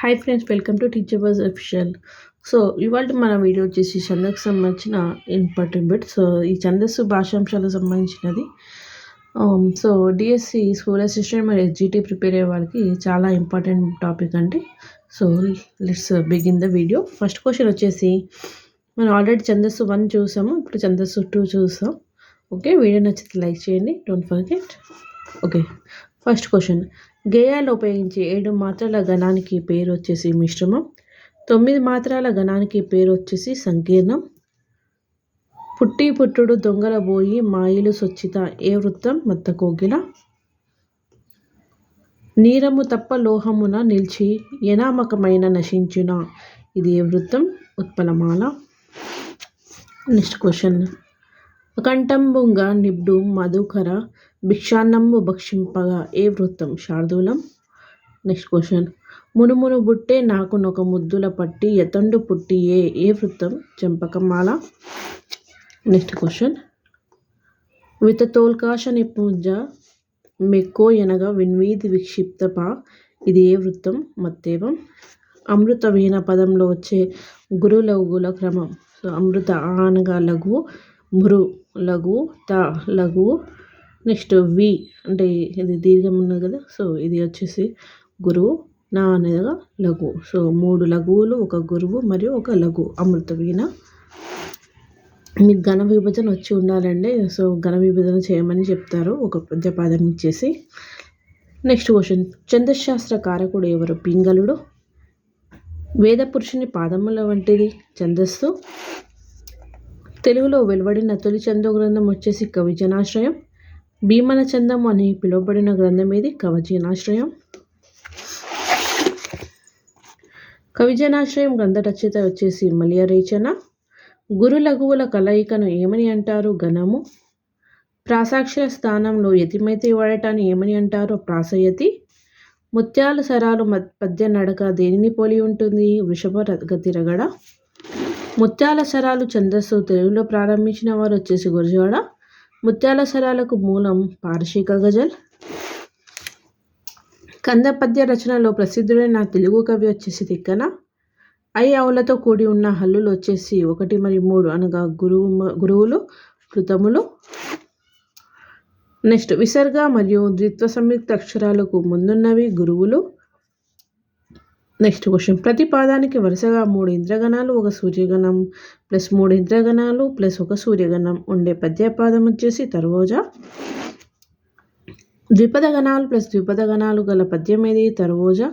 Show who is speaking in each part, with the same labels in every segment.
Speaker 1: Hi friends welcome to teacher bus official so ఇవాళ మన video వచ్చేసి ఛందస్సు సంబంధించిన ఇంపార్టెంట్ బిట్ సో ఈ ఛందస్సు భాషాంశాలకు సంబంధించినది. సో డిఎస్సి స్కూల్ అసిస్టెంట్ మరియు ఎస్జిటి ప్రిపేర్ అయ్యే వాళ్ళకి చాలా ఇంపార్టెంట్ టాపిక్ అండి. So let's begin the video first question వచ్చేసి మనం ఆల్రెడీ ఛందస్సు వన్ చూసాము ఇప్పుడు ఛందస్సు టూ చూసాం. ఓకే వీడియో నచ్చితే లైక్ చేయండి don't forget okay first question గేయాలు ఉపయోగించే ఏడు మాత్రల గణానికి పేరు వచ్చేసి మిశ్రమం. తొమ్మిది మాత్రాల గణానికి పేరు వచ్చేసి సంకీర్ణం. పుట్టి పుట్టుడు దొంగల బోయి మాయిలు స్వచ్ఛిత ఏ వృత్తం? మత్త కోగిల నీరము తప్ప లోహమున నిలిచి ఎనామకమైన నశించున? ఇది ఏ వృత్తం? ఉత్పలమాల. Next question. కంఠంబుంగ నిబ్డు మధుకర భిక్షాన్నము భక్షింపగా ఏ వృత్తం? శార్దూలం. Next question. మునుమును బుట్టే నాకు నొక ముద్దుల పట్టి ఎతండు పుట్టి ఏ ఏ వృత్తం? చెంపకమాల. Next question. విత తోల్కాశ నిపుంజ మెక్కో ఎనగా విన్వీధి విక్షిప్తప ఇది ఏ వృత్తం? మత్తేవం. అమృత వీణ పదంలో వచ్చే గురు లఘుల క్రమం. సో అమృత అనగా లఘు మృ లఘు త లఘు నెక్స్ట్ వి అంటే ఇది దీర్ఘం ఉన్నది కదా సో ఇది వచ్చేసి గురువు. నా అనేది లఘు. సో మూడు లఘువులు ఒక గురువు మరియు ఒక లఘు అమృత వీణ. మీకు ఘన విభజన వచ్చి ఉండాలండి సో ఘన విభజన చేయమని చెప్తారు ఒక పద్యపాదం ఇచ్చేసి. Next question. చంద్రశాస్త్ర కారకుడు ఎవరు? పింగళుడు. వేద పురుషుని పాదముల వంటిది ఛందస్సు. తెలుగులో వెలువడిన తొలి చందో గ్రంథం వచ్చేసి కవిజనాశ్రయం భీమన చందం అని పిలువబడిన గ్రంథం ఏది? కవచనాశ్రయం కవిజనాశ్రయం గ్రంథ రచయిత వచ్చేసి మలియరేచన గురు లఘువుల కలయికను ఏమని అంటారు? ఘనము. ప్రాసాక్షర స్థానంలో యతిమైతే వాడటాన్ని ఏమని అంటారు? ప్రాసయతి. ముత్యాల సరాలు పద్య నడక దేనిని పోలి ఉంటుంది? వృషభ గతిరగడ ముత్యాల సరాలు ఛందస్సు తెలుగులో ప్రారంభించిన వారు వచ్చేసి గురజాడ ముత్యాల స్వరాలకు మూలం పార్షిక గజల్. కంద పద్య రచనలో ప్రసిద్ధుడైన తెలుగు కవి వచ్చేసి తిక్కన. ఐ అవులతో కూడి ఉన్న హల్లులు వచ్చేసి ఒకటి మరి మూడు అనగా గురువు గురువులు కృతములు. నెక్స్ట్ విసర్గ మరియు ద్విత్వ సంయుక్త అక్షరాలకు ముందున్నవి గురువులు. నెక్స్ట్ క్వశ్చన్ ప్రతి పాదానికి వరుసగా మూడు ఇంద్రగణాలు ఒక సూర్యగణం ప్లస్ మూడు ఇంద్రగణాలు ప్లస్ ఒక సూర్యగణం ఉండే పద్యపాదం వచ్చేసి తర్వోజా ద్విపద గణాలు ప్లస్ ద్విపద గణాలు గల పద్యం ఏది? తర్వోజా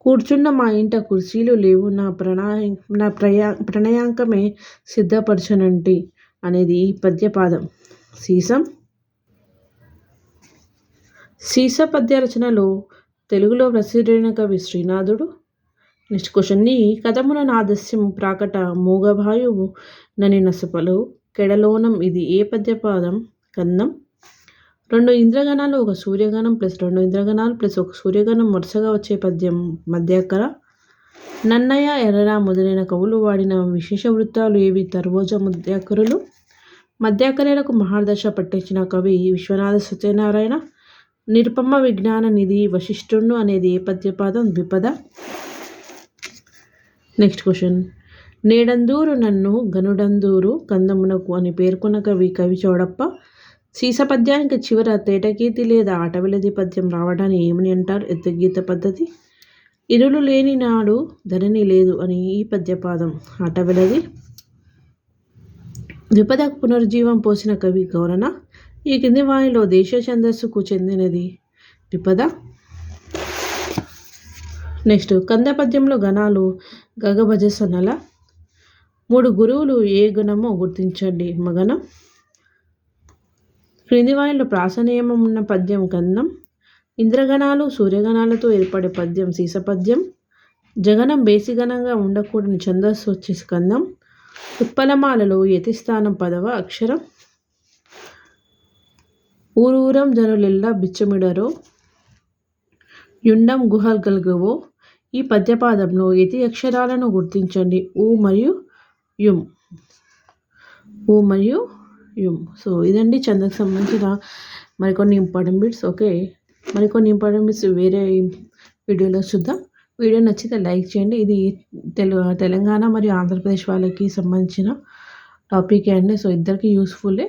Speaker 1: కూర్చున్న మా ఇంట కుర్చీలు లేవు. నా ప్రణాయ నా ప్రయా ప్రణయాంకమే సిద్ధపరచనంటి అనేది ఈ పద్యపాదం. సీసం. సీస పద్య రచనలో తెలుగులో ప్రసిద్ధుడైన కవి శ్రీనాథుడు. Next question. నీ కథమున నాదస్యం ప్రాకట మూగభాయువు నని నసపలు కెడలోనం ఇది ఏ పద్యపాదం? కందం. రెండు ఇంద్రగణాలు ఒక సూర్యగణం ప్లస్ రెండు ఇంద్రగణాలు ప్లస్ ఒక సూర్యగణం వరుసగా వచ్చే పద్యం మధ్యాకర. నన్నయ్య ఎర్రరా మొదలైన కవులు వాడిన విశేష వృత్తాలు ఏవి? తర్వోజ మధ్యాకరులు. మధ్యాకరేలకు మహాదశ పట్టించిన కవి విశ్వనాథ సత్యనారాయణ. నిరుపమ విజ్ఞాన నిధి వశిష్ఠుడు అనేది ఏ పద్యపాదం? ద్విపద. నెక్స్ట్ క్వశ్చన్ నేడందూరు నన్ను గనుడందూరు కందమునకు అని పేర్కొన్న కవి కవి చౌడప్ప సీస పద్యానికి చివర తేటగీతి లేదా ఆటవిలది పద్యం రావడాన్ని ఏమని అంటారు? ఎత్తగీత పద్ధతి. ఇరులు లేని నాడు ధరణి లేదు అని ఈ పద్యపాదం. ఆటవిలది. ద్విపదకు పునర్జీవం పోసిన కవి గౌరణ ఈ కింది వాయులో దేశ ఛందస్సుకు చెందినది విపద నెక్స్ట్ కందపద్యంలో గణాలు గగభజ సనల మూడు గురువులు ఏ గుణమో గుర్తించండి మగనం. క్రింది వాణిలో ప్రాసనియమం ఉన్న పద్యం కందం ఇంద్రగణాలు సూర్యగణాలతో ఏర్పడే పద్యం సీసపద్యం. జగనం బేసిగణంగా ఉండకూడని ఛందస్సు వచ్చే స్కందం. ఉత్పలమాలలో యతిస్థానం పదవ అక్షరం. ఊరూరం జనులెల్ల బిచ్చమిడరో యుండం గుహల్గల్గవో ఈ పద్యపాదంలో యతి అక్షరాలను గుర్తించండి. ఊ మరియు యుమ్ ఊ మరియు యుమ్ సో ఇదండి చందకు సంబంధించిన మరికొన్ని ఇంపార్టెంట్ బిట్స్. ఓకే మరికొన్ని ఇంపార్టెంట్ బిట్స్ వేరే వీడియోలో చూద్దాం. వీడియో నచ్చితే లైక్ చేయండి. ఇది తెలు తెలంగాణ మరియు ఆంధ్రప్రదేశ్ వాళ్ళకి సంబంధించిన టాపిక్ అండి. సో ఇద్దరికి యూస్ఫుల్లే.